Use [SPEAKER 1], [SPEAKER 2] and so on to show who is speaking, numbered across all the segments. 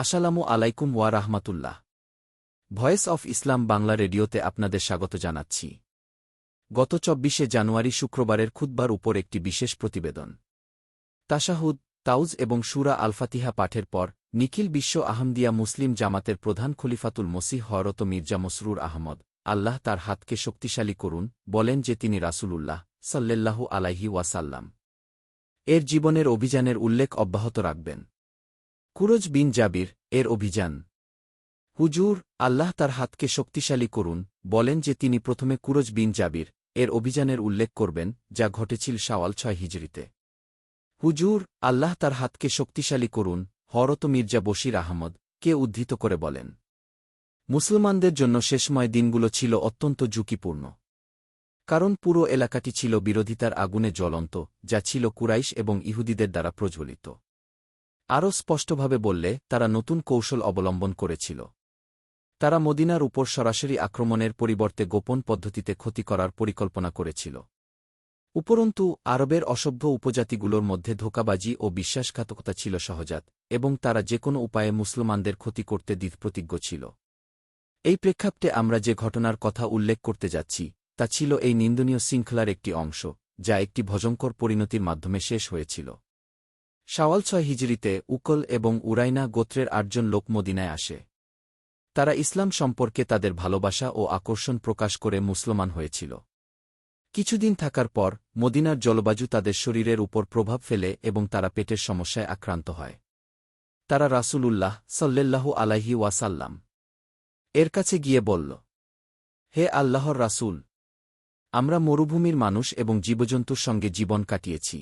[SPEAKER 1] আসসালামু আলাইকুম ওয়া রাহমাতুল্লাহ। ভয়েস অফ ইসলাম বাংলা রেডিওতে আপনাদের স্বাগত জানাচ্ছি। গত চব্বিশে জানুয়ারি শুক্রবারের খুদ্বার উপর একটি বিশেষ প্রতিবেদন। তাশাহুদ তাউজ এবং সুরা আলফাতিহা পাঠের পর নিখিল বিশ্ব আহমদিয়া মুসলিম জামাতের প্রধান খলিফাতুল মসিহ হরত মির্জা মসরুর আহমদ, আল্লাহ তার হাতকে শক্তিশালী করুন, বলেন যে তিনি রাসূলুল্লাহ সাল্লেল্লাহু আলাইহি ওয়াসাল্লাম। এর জীবনের অভিযানের উল্লেখ অব্যাহত রাখবেন। কুরজ বিন জাবির এর অভিযান। হুজুর, আল্লাহ তার হাতকে শক্তিশালী করুন, বলেন যে তিনি প্রথমে কুরজ বিন জাবির এর অভিযানের উল্লেখ করবেন, যা ঘটেছিল শাওয়াল ছয় হিজরিতে হুজুর, আল্লাহ তার হাতকে শক্তিশালী করুন হরত মির্জা বশির আহমদ, কে উদ্ধৃত করে বলেন। মুসলমানদের জন্য শেষময় দিনগুলো ছিল অত্যন্ত ঝুঁকিপূর্ণ। কারণ পুরো এলাকাটি ছিল বিরোধিতার আগুনে জ্বলন্ত, যা ছিল কুরাইশ এবং ইহুদিদের দ্বারা প্রজ্বলিত। আরও স্পষ্টভাবে বললে, তারা নতুন কৌশল অবলম্বন করেছিল। তারা মদিনার উপর সরাসরি আক্রমণের পরিবর্তে গোপন পদ্ধতিতে ক্ষতি করার পরিকল্পনা করেছিল। উপরন্তু, আরবের অসভ্য উপজাতিগুলোর মধ্যে ধোকাবাজি ও বিশ্বাসঘাতকতা ছিল সহজাত, এবং তারা যে কোনো উপায়ে মুসলমানদের ক্ষতি করতে দৃঢ়প্রতিজ্ঞ ছিল। এই প্রেক্ষাপটে আমরা যে ঘটনার কথা উল্লেখ করতে যাচ্ছি, তা ছিল এই নিন্দনীয় শৃঙ্খলার একটি অংশ, যা একটি ভজঙ্কর পরিণতির মাধ্যমে শেষ হয়েছিল। শাওয়াল ছয় হিজড়িতে উকল এবং উরাইনা গোত্রের আটজন লোক মদিনায় আসে। তারা ইসলাম সম্পর্কে তাদের ভালোবাসা ও আকর্ষণ প্রকাশ করে মুসলমান হয়েছিল। কিছুদিন থাকার পর মদিনার জলবায়ু তাদের শরীরের উপর প্রভাব ফেলে এবং তারা পেটের সমস্যায় আক্রান্ত হয়। তারা রাসূলুল্লাহ সাল্লেল্লাহু আলাইহি ওয়াসাল্লাম এর কাছে গিয়ে বলল, হে আল্লাহর রাসূল, আমরা মরুভূমির মানুষ এবং জীবজন্তুর সঙ্গে জীবন কাটিয়েছি।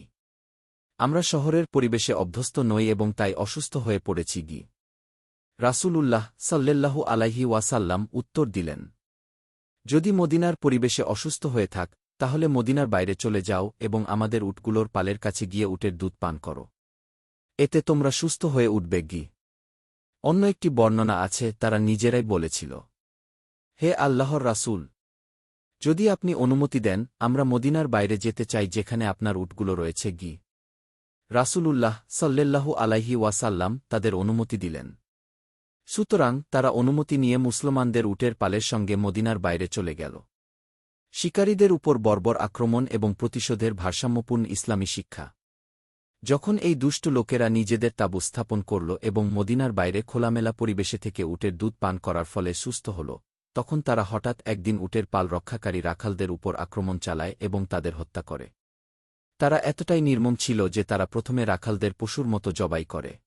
[SPEAKER 1] আমরা শহরের পরিবেশে অভ্যস্ত নই এবং তাই অসুস্থ হয়ে পড়েছি গি। রাসূলুল্লাহ সাল্লেল্লাহু আলাইহি ওয়াসাল্লাম উত্তর দিলেন, যদি মদিনার পরিবেশে অসুস্থ হয়ে থাক, তাহলে মদিনার বাইরে চলে যাও এবং আমাদের উটগুলোর পালের কাছে গিয়ে উটের দুধ পান করো। এতে তোমরা সুস্থ হয়ে উঠবে গি। অন্য একটি বর্ণনা আছে, তারা নিজেরাই বলেছিল, হে আল্লাহর রাসূল, যদি আপনি অনুমতি দেন, আমরা মদিনার বাইরে যেতে চাই যেখানে আপনার উটগুলো রয়েছে গি। রাসূলুল্লাহ সাল্লেল্লাহু আলাইহি ওয়াসাল্লাম তাদের অনুমতি দিলেন। সুতরাং তারা অনুমতি নিয়ে মুসলমানদের উটের পালের সঙ্গে মদিনার বাইরে চলে গেল। শিকারীদের উপর বর্বর আক্রমণ এবং প্রতিশোধের ভারসাম্যপূর্ণ ইসলামী শিক্ষা। যখন এই দুষ্ট লোকেরা নিজেদের তাবু স্থাপন করল এবং মদিনার বাইরে খোলামেলা পরিবেশে থেকে উটের দুধ পান করার ফলে সুস্থ হল, তখন তারা হঠাৎ একদিন উটের পাল রক্ষাকারী রাখালদের উপর আক্রমণ চালায় এবং তাদের হত্যা করে। তারা এতটাই নির্মম ছিল যে তারা প্রথমে রাখালদের পশুর মতো জবাই করে।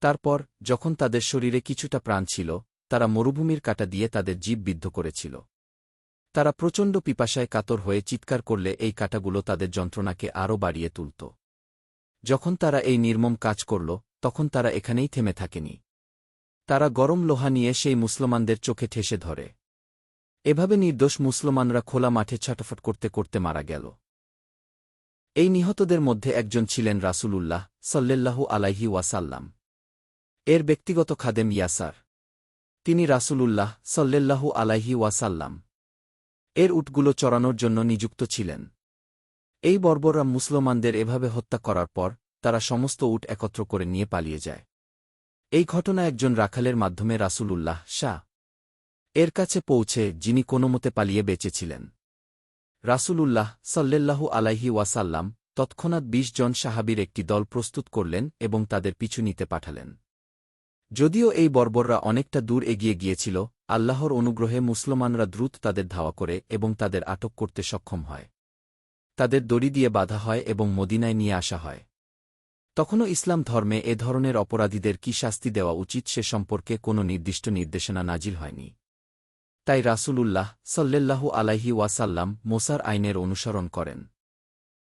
[SPEAKER 1] তারপর, যখন তাদের শরীরে কিছুটা প্রাণ ছিল, তারা মরুভূমির কাটা দিয়ে তাদের জীব বিদ্ধ করেছিল। তারা প্রচণ্ড পিপাসায় কাতর হয়ে চিৎকার করলে এই কাটাগুলো তাদের যন্ত্রণাকে আরও বাড়িয়ে তুলত। যখন তারা এই নির্মম কাজ করল, তখন তারা এখানেই থেমে থাকেনি। তারা গরম লোহা নিয়ে সেই মুসলমানদের চোখে ঠেসে ধরে। এভাবে নির্দোষ মুসলমানরা খোলা মাঠে ছটফট করতে করতে মারা গেল। এই নিহতদের মধ্যে একজন ছিলেন রাসূলুল্লাহ সাল্লেল্লাহু আলাইহি ওয়াসাল্লাম। এর ব্যক্তিগত খাদেম ইয়াসার। তিনি রাসূলুল্লাহ সাল্লেল্লাহু আলাইহি ওয়াসাল্লাম। এর উটগুলো চড়ানোর জন্য নিযুক্ত ছিলেন। এই বর্বররা মুসলমানদের এভাবে হত্যা করার পর তারা সমস্ত উট একত্র করে নিয়ে পালিয়ে যায়। এই ঘটনা একজন রাখালের মাধ্যমে রাসূলুল্লাহ শাহ এর কাছে পৌঁছে যিনি কোনোমতে পালিয়ে বেঁচেছিলেন রাসূলুল্লাহ সাল্লেল্লাহু আলাইহি ওয়াসাল্লাম তৎক্ষণাৎ বিশ জন সাহাবির একটি দল প্রস্তুত করলেন এবং তাদের পিছু নিতে পাঠালেন। যদিও এই বর্বররা অনেকটা দূর এগিয়ে গিয়েছিল, আল্লাহর অনুগ্রহে মুসলমানরা দ্রুত তাদের ধাওয়া করে এবং তাদের আটক করতে সক্ষম হয়। তাদের দড়ি দিয়ে বাধা হয় এবং মদিনায় নিয়ে আসা হয়। তখনও ইসলাম ধর্মে এ ধরনের অপরাধীদের কি শাস্তি দেওয়া উচিত সে সম্পর্কে কোনো নির্দিষ্ট নির্দেশনা নাজিল হয়নি। তাই রাসূলুল্লাহ সাল্লেল্লাহু আলাইহি ওয়াসাল্লাম মোসার আইনের অনুসরণ করেন।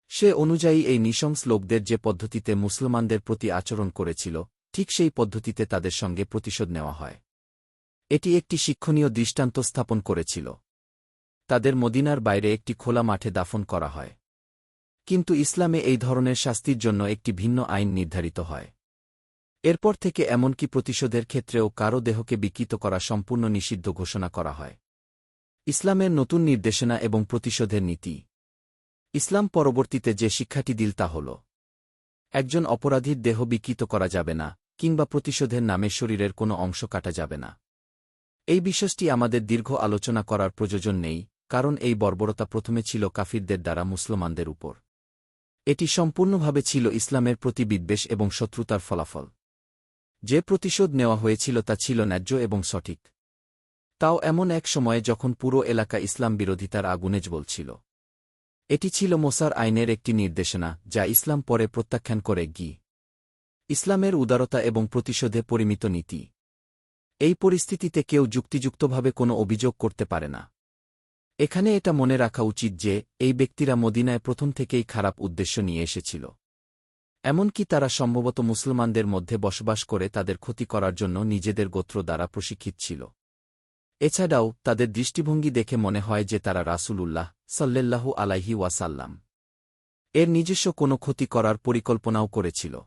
[SPEAKER 1] সে অনুযায়ী এই নৃশংস লোকদের যে পদ্ধতিতে মুসলমানদের প্রতি আচরণ করেছিল, ঠিক সেই পদ্ধতিতে তাদের সঙ্গে প্রতিশোধ নেওয়া হয়। এটি একটি শিক্ষণীয় দৃষ্টান্ত স্থাপন করেছিল। তাদের মদিনার বাইরে একটি খোলা মাঠে দাফন করা হয়। কিন্তু ইসলামে এই ধরনের শাস্তির জন্য একটি ভিন্ন আইন নির্ধারিত হয়। এরপর থেকে এমনকি প্রতিশোধের ক্ষেত্রেও কারও দেহকে বিকৃত করা সম্পূর্ণ নিষিদ্ধ ঘোষণা করা হয়। ইসলামের নতুন নির্দেশনা এবং প্রতিশোধের নীতি। ইসলাম পরবর্তীতে যে শিক্ষাটি দিল তা হল, একজন অপরাধীর দেহ বিকৃত করা যাবে না, কিংবা প্রতিশোধের নামে শরীরের কোনো অংশ কাটা যাবে না। এই বিষয়টি আমাদের দীর্ঘ আলোচনা করার প্রয়োজন নেই, কারণ এই বর্বরতা প্রথমে ছিল কাফিরদের দ্বারা মুসলমানদের উপর। এটি সম্পূর্ণভাবে ছিল ইসলামের প্রতি বিদ্বেষ এবং শত্রুতার ফলাফল। যে প্রতিশোধ নেওয়া হয়েছিল তা ছিল ন্যায্য এবং সঠিক। তাও এমন এক সময়ে যখন পুরো এলাকা ইসলাম বিরোধিতার আগুনে বলছিল এটি ছিল মোসার আইনের একটি নির্দেশনা, যা ইসলাম পরে প্রত্যাখ্যান করে গি। ইসলামের উদারতা এবং প্রতিশোধে পরিমিত নীতি। এই পরিস্থিতিতে কেউ যুক্তিযুক্তভাবে কোনো অভিযোগ করতে পারে না। এখানে এটা মনে রাখা উচিত যে, এই ব্যক্তিরা মদিনায় প্রথম থেকেই খারাপ উদ্দেশ্য নিয়ে এসেছিল। এমনকি তারা সম্ভবত মুসলমানদের মধ্যে বসবাস করে তাদের ক্ষতি করার জন্য নিজেদের গোত্র দ্বারা প্রশিক্ষিত ছিল। এছাড়াও, তাদের দৃষ্টিভঙ্গি দেখে মনে হয় যে তারা রাসূলুল্লাহ সাল্লেল্লাহু আলাইহি ওয়াসাল্লাম। এর নিজস্ব কোনো ক্ষতি করার পরিকল্পনাও করেছিল।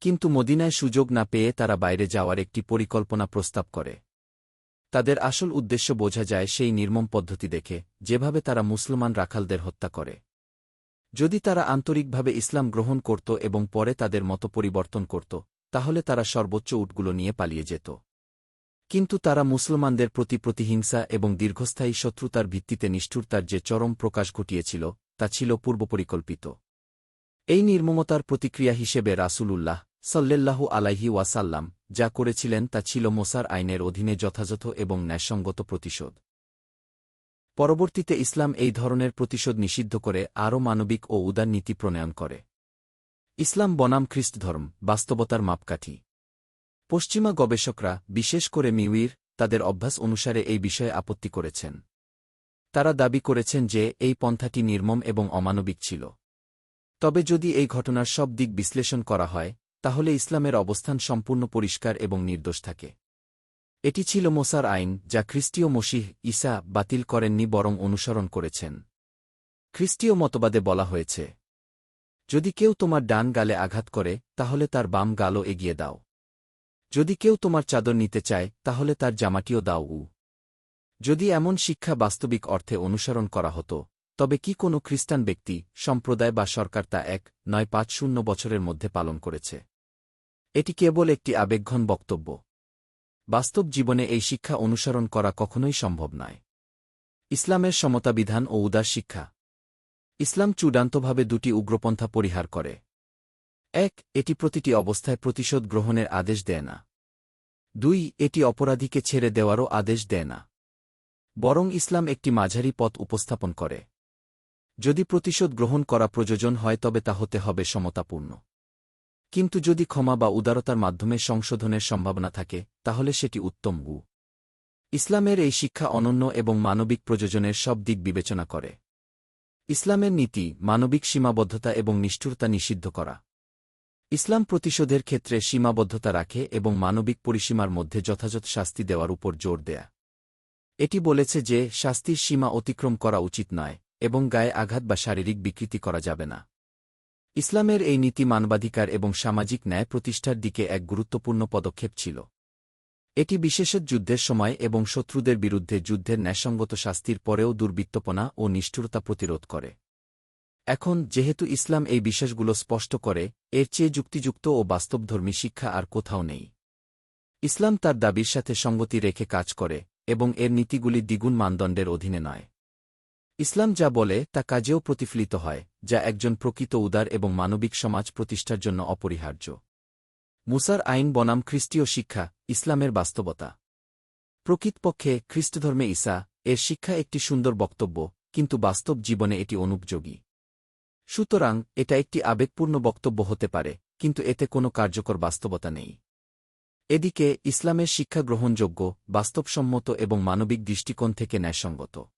[SPEAKER 1] কিন্তু মদিনায় সুযোগ না পেয়ে তারা বাইরে যাওয়ার একটি পরিকল্পনা প্রস্তাব করে। তাদের আসল উদ্দেশ্য বোঝা যায় সেই নির্মম পদ্ধতি দেখে, যেভাবে তারা মুসলমান রাখালদের হত্যা করে। যদি তারা আন্তরিকভাবে ইসলাম গ্রহণ করত এবং পরে তাদের মতো পরিবর্তন করত, তাহলে তারা সর্বোচ্চ উটগুলো নিয়ে পালিয়ে যেত। কিন্তু তারা মুসলমানদের প্রতি প্রতিহিংসা এবং দীর্ঘস্থায়ী শত্রুতার ভিত্তিতে নিষ্ঠুরতার যে চরম প্রকাশ ঘটিয়েছিল, তা ছিল পূর্বপরিকল্পিত। এই নির্মমতার প্রতিক্রিয়া হিসেবে রাসূলুল্লাহ সাল্লেল্লাহু আলাইহি ওয়াসাল্লাম যা করেছিলেন তা ছিল মোসার আইনের অধীনে যথাযথ এবং ন্যায়সঙ্গত প্রতিশোধ। পরবর্তীতে ইসলাম এই ধরনের প্রতিশোধ নিষিদ্ধ করে আরও মানবিক ও উদার নীতি প্রণয়ন করে। ইসলাম বনাম খ্রিস্ট ধর্ম বাস্তবতার মাপকাঠি। পশ্চিমা গবেষকরা, বিশেষ করে মিউইর, তাদের অভ্যাস অনুসারে এই বিষয়ে আপত্তি করেছেন। তারা দাবি করেছেন যে এই পন্থাটি নির্মম এবং অমানবিক ছিল। তবে যদি এই ঘটনার সব দিক বিশ্লেষণ করা হয়, তাহলে ইসলামের অবস্থান সম্পূর্ণ পরিষ্কার এবং নির্দোষ থাকে। এটি ছিল মোসার আইন, যা খ্রিস্টীয় মসিহ ঈসা বাতিল করেননি বরং অনুসরণ করেছেন। খ্রিস্টীয় মতবাদে বলা হয়েছে, যদি কেউ তোমার ডান গালে আঘাত করে, তাহলে তার বাম গালও এগিয়ে দাও। যদি কেউ তোমার চাদর নিতে চায়, তাহলে তার জামাটিও দাও উ। যদি এমন শিক্ষা বাস্তবিক অর্থে অনুসরণ করা হতো, তবে কি কোনো খ্রিস্টান ব্যক্তি, সম্প্রদায় বা সরকার তা এক, নয়, পাঁচ, শূন্য বছরের মধ্যে পালন করেছে? এটি কেবল একটি আবেগঘন বক্তব্য। বাস্তব জীবনে এই শিক্ষা অনুসরণ করা কখনোই সম্ভব নয়। ইসলামের সমতাবিধান ও উদার শিক্ষা। ইসলাম চূড়ান্তভাবে দুটি উগ্রপন্থা পরিহার করে। এক, এটি প্রতিটি অবস্থায় প্রতিশোধ গ্রহণের আদেশ দেয় না। দুই, এটি অপরাধীকে ছেড়ে দেওয়ারও আদেশ দেয় না। বরং ইসলাম একটি মাঝারি পথ উপস্থাপন করে। যদি প্রতিশোধ গ্রহণ করা প্রয়োজন হয় তবে তা হতে হবে সমতাপূর্ণ। কিন্তু যদি ক্ষমা বা উদারতার মাধ্যমে সংশোধনের সম্ভাবনা থাকে, তাহলে সেটি উত্তম গু। ইসলামের এই শিক্ষা অনন্য এবং মানবিক প্রযোজনের সব দিক বিবেচনা করে। ইসলামের নীতি, মানবিক সীমাবদ্ধতা এবং নিষ্ঠুরতা নিষিদ্ধ করা। ইসলাম প্রতিশোধের ক্ষেত্রে সীমাবদ্ধতা রাখে এবং মানবিক পরিসীমার মধ্যে যথাযথ শাস্তি দেওয়ার উপর জোর দেয়া। এটি বলেছে যে, শাস্তির সীমা অতিক্রম করা উচিত নয় এবং গায়ে আঘাত বা শারীরিক বিকৃতি করা যাবে না। ইসলামের এই নীতি মানবাধিকার এবং সামাজিক ন্যায় প্রতিষ্ঠার দিকে এক গুরুত্বপূর্ণ পদক্ষেপ ছিল। এটি বিশেষত যুদ্ধের সময় এবং শত্রুদের বিরুদ্ধে যুদ্ধের ন্যায়সঙ্গত শাস্তির পরেও দুর্বৃত্তপনা ও নিষ্ঠুরতা প্রতিরোধ করে। এখন, যেহেতু ইসলাম এই বিশ্বাসগুলো স্পষ্ট করে, এর চেয়ে যুক্তিযুক্ত ও বাস্তবধর্মী শিক্ষা আর কোথাও নেই। ইসলাম তার দাবির সাথে সঙ্গতি রেখে কাজ করে, এবং এর নীতিগুলি দ্বিগুণ মানদণ্ডের অধীনে নয়। ইসলাম যা বলে, তা কাজেও প্রতিফলিত হয়, যা একজন প্রকৃত উদার এবং মানবিক সমাজ প্রতিষ্ঠার জন্য অপরিহার্য। মুসার আইন বনাম খ্রিস্টীয় শিক্ষা, ইসলামের বাস্তবতা। প্রকৃতপক্ষে, খ্রিস্টধর্মে ঈসা, এর শিক্ষা একটি সুন্দর বক্তব্য, কিন্তু বাস্তব জীবনে এটি অনুপযোগী। সুতরাং, এটা একটি আবেগপূর্ণ বক্তব্য হতে পারে, কিন্তু এতে কোনো কার্যকর বাস্তবতা নেই। এদিকে, ইসলামের শিক্ষা গ্রহণযোগ্য, বাস্তবসম্মত এবং মানবিক দৃষ্টিকোণ থেকে ন্যায়সঙ্গত।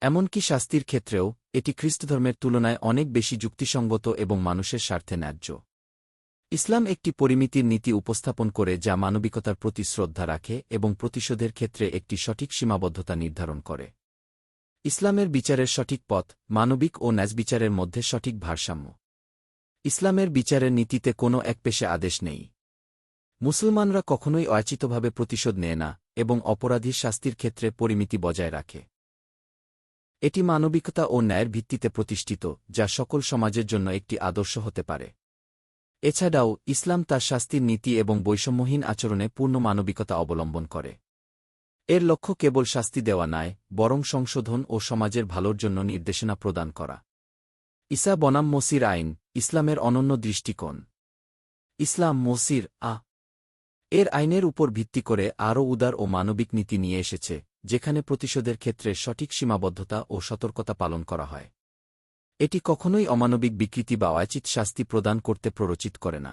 [SPEAKER 1] এমনকি শাস্তির ক্ষেত্রেও, এটি খ্রিস্টধর্মের তুলনায় অনেক বেশি যুক্তিসঙ্গত এবং মানুষের স্বার্থে ন্যায্য। ইসলাম একটি পরিমিতির নীতি উপস্থাপন করে যা মানবিকতার প্রতি শ্রদ্ধা রাখে এবং প্রতিশোধের ক্ষেত্রে একটি সঠিক সীমাবদ্ধতা নির্ধারণ করে। ইসলামের বিচারের সঠিক পথ, মানবিক ও ন্যাজবিচারের মধ্যে সঠিক ভারসাম্য। ইসলামের বিচারের নীতিতে কোনো এক পেশে আদেশ নেই। মুসলমানরা কখনোই অয়াচিতভাবে প্রতিশোধ নেয় না এবং অপরাধীর শাস্তির ক্ষেত্রে পরিমিতি বজায় রাখে। এটি মানবিকতা ও ন্যায়ের ভিত্তিতে প্রতিষ্ঠিত, যা সকল সমাজের জন্য একটি আদর্শ হতে পারে। এছাড়াও, ইসলাম তার শাস্তির নীতি এবং বৈষম্যহীন আচরণে পূর্ণ মানবিকতা অবলম্বন করে। এর লক্ষ্য কেবল শাস্তি দেওয়া নয়, বরং সংশোধন ও সমাজের ভালোর জন্য নির্দেশনা প্রদান করা। ইসা বনাম মসির আইন, ইসলামের অনন্য দৃষ্টিকোণ। ইসলাম মসির আ। এর আইনের উপর ভিত্তি করে আরও উদার ও মানবিক নীতি নিয়ে এসেছে। যেখানে প্রতিশোধের ক্ষেত্রে সঠিক সীমাবদ্ধতা ও সতর্কতা পালন করা হয়। এটি কখনোই অমানবিক বিকৃতি বা অয়াচিত শাস্তি প্রদান করতে প্ররোচিত করে না।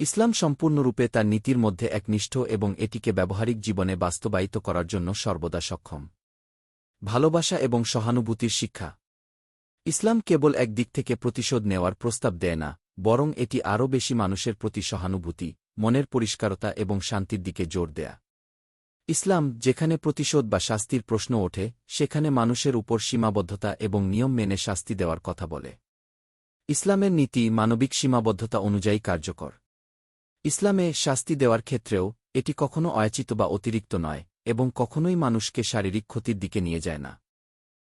[SPEAKER 1] ইসলাম সম্পূর্ণরূপে তার নীতির মধ্যে একনিষ্ঠ এবং এটিকে ব্যবহারিক জীবনে বাস্তবায়িত করার জন্য সর্বদা সক্ষম। ভালোবাসা এবং সহানুভূতির শিক্ষা। ইসলাম কেবল এক দিক থেকে প্রতিশোধ নেওয়ার প্রস্তাব দেয় না, বরং এটি আরও বেশি মানুষের প্রতি সহানুভূতি, মনের পরিষ্কারতা এবং শান্তির দিকে জোর দেয়া। ইসলাম যেখানে প্রতিশোধ বা শাস্তির প্রশ্ন ওঠে, সেখানে মানুষের উপর সীমাবদ্ধতা এবং নিয়ম মেনে শাস্তি দেওয়ার কথা বলে। ইসলামের নীতি মানবিক সীমাবদ্ধতা অনুযায়ী কার্যকর। ইসলামে শাস্তি দেওয়ার ক্ষেত্রেও, এটি কখনো অয়াচিত বা অতিরিক্ত নয়, এবং কখনোই মানুষকে শারীরিক ক্ষতির দিকে নিয়ে যায় না।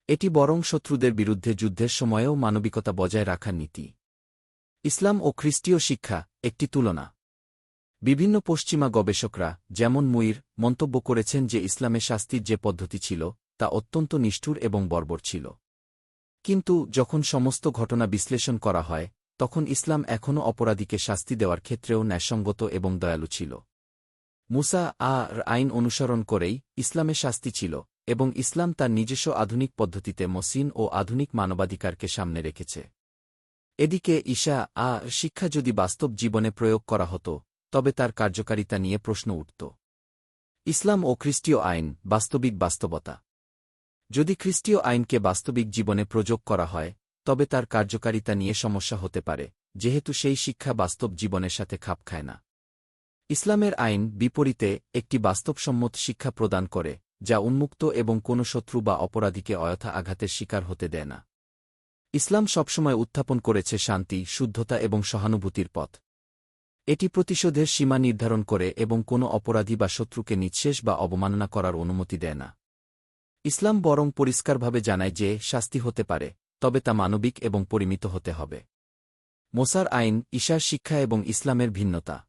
[SPEAKER 1] এটি বরং শত্রুদের বিরুদ্ধে যুদ্ধের সময়েও মানবিকতা বজায় রাখার নীতি। ইসলাম ও খ্রিস্টীয় শিক্ষা একটি তুলনা। বিভিন্ন পশ্চিমা গবেষকরা, যেমন মুইর, মন্তব্য করেছেন যে ইসলামে শাস্তির যে পদ্ধতি ছিল, তা অত্যন্ত নিষ্ঠুর এবং বর্বর ছিল। কিন্তু যখন সমস্ত ঘটনা বিশ্লেষণ করা হয়, তখন ইসলাম এখনও অপরাধীকে শাস্তি দেওয়ার ক্ষেত্রেও ন্যায়সঙ্গত এবং দয়ালু ছিল। মুসা আর আইন অনুসরণ করেই ইসলামে শাস্তি ছিল এবং ইসলাম তার নিজস্ব আধুনিক পদ্ধতিতে মসিন ও আধুনিক মানবাধিকারকে সামনে রেখেছে। এদিকে ঈশা আ শিক্ষা যদি বাস্তব জীবনে প্রয়োগ করা হতো তবে তার কার্যকারিতা নিয়ে প্রশ্ন উঠত। ইসলাম ও খ্রিস্টীয় আইন বাস্তবিক বাস্তবতা। যদি খ্রিস্টীয় আইনকে বাস্তবিক জীবনে প্রযোগ করা হয়, তবে তার কার্যকারিতা নিয়ে সমস্যা হতে পারে, যেহেতু সেই শিক্ষা বাস্তব জীবনের সাথে খাপ খায় না। ইসলামের আইন বিপরীতে একটি বাস্তবসম্মত শিক্ষা প্রদান করে, যা উন্মুক্ত এবং কোনো শত্রু বা অপরাধীকে অযথা আঘাতের শিকার হতে দেয় না। ইসলাম সবসময় উত্থাপন করেছে শান্তি, শুদ্ধতা এবং সহানুভূতির পথ। এটি প্রতিশোধের সীমা নির্ধারণ করে এবং কোনো অপরাধী বা শত্রুকে নিঃশেষ বা অবমাননা করার অনুমতি দেয় না। ইসলাম বরং পরিষ্কারভাবে জানায় যে, শাস্তি হতে পারে, তবে তা মানবিক এবং পরিমিত হতে হবে। মোসার আইন, ঈশার শিক্ষা এবং ইসলামের ভিন্নতা।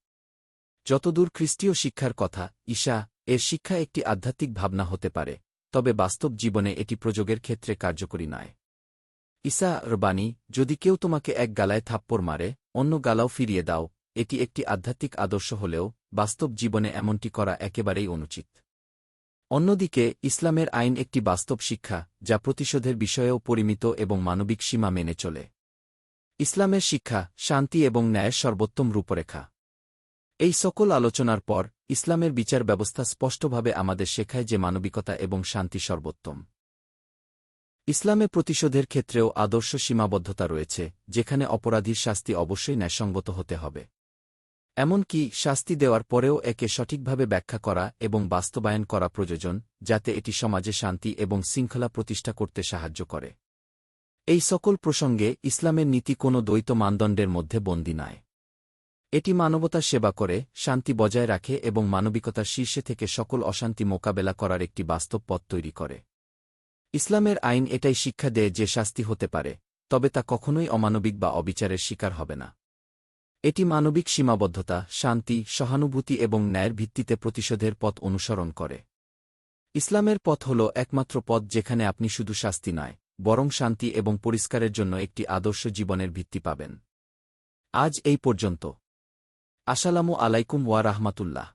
[SPEAKER 1] যতদূর খ্রিস্টীয় শিক্ষার কথা, ঈশা, এর শিক্ষা একটি আধ্যাত্মিক ভাবনা হতে পারে, তবে বাস্তব জীবনে এটি প্রযোগের ক্ষেত্রে কার্যকরী নয়। ঈসা, রবানী, যদি কেউ তোমাকে এক গালায় থাপ্পড় মারে, অন্য গালাও ফিরিয়ে দাও এটি একটি আধ্যাত্মিক আদর্শ হলেও বাস্তব জীবনে এমনটি করা একেবারেই অনুচিত। অন্যদিকে, ইসলামের আইন একটি বাস্তব শিক্ষা, যা প্রতিশোধের বিষয়েও পরিমিত এবং মানবিক সীমা মেনে চলে। ইসলামের শিক্ষা, শান্তি এবং ন্যায়ের সর্বোত্তম রূপরেখা। এই সকল আলোচনার পর, ইসলামের বিচার ব্যবস্থা স্পষ্টভাবে আমাদের শেখায় যে মানবিকতা এবং শান্তি সর্বোত্তম। ইসলামে প্রতিশোধের ক্ষেত্রেও আদর্শ সীমাবদ্ধতা রয়েছে, যেখানে অপরাধীর শাস্তি অবশ্যই ন্যায়সঙ্গত হতে হবে। এমনকি শাস্তি দেওয়ার পরেও একে সঠিকভাবে ব্যাখ্যা করা এবং বাস্তবায়ন করা প্রয়োজন, যাতে এটি সমাজে শান্তি এবং শৃঙ্খলা প্রতিষ্ঠা করতে সাহায্য করে। এই সকল প্রসঙ্গে ইসলামের নীতি কোনো দ্বৈত মানদণ্ডের মধ্যে বন্দী নয়। এটি মানবতার সেবা করে, শান্তি বজায় রাখে এবং মানবিকতার শীর্ষে থেকে সকল অশান্তি মোকাবেলা করার একটি বাস্তব পথ তৈরি করে। ইসলামের আইন এটাই শিক্ষা দেয় যে শাস্তি হতে পারে, তবে তা কখনোই অমানবিক বা অবিচারের শিকার হবে না। এটি মানবিক সীমাবদ্ধতা, শান্তি, সহানুভূতি এবং ন্যায়ের ভিত্তিতে প্রতিশোধের পথ অনুসরণ করে। ইসলামের পথ হল একমাত্র পথ যেখানে আপনি শুধু শাস্তি নয়, বরং শান্তি এবং পরিষ্কারের জন্য একটি আদর্শ জীবনের ভিত্তি পাবেন। আজ এই পর্যন্ত। আসসালামু আলাইকুম ওয়া রাহমাতুল্লাহ।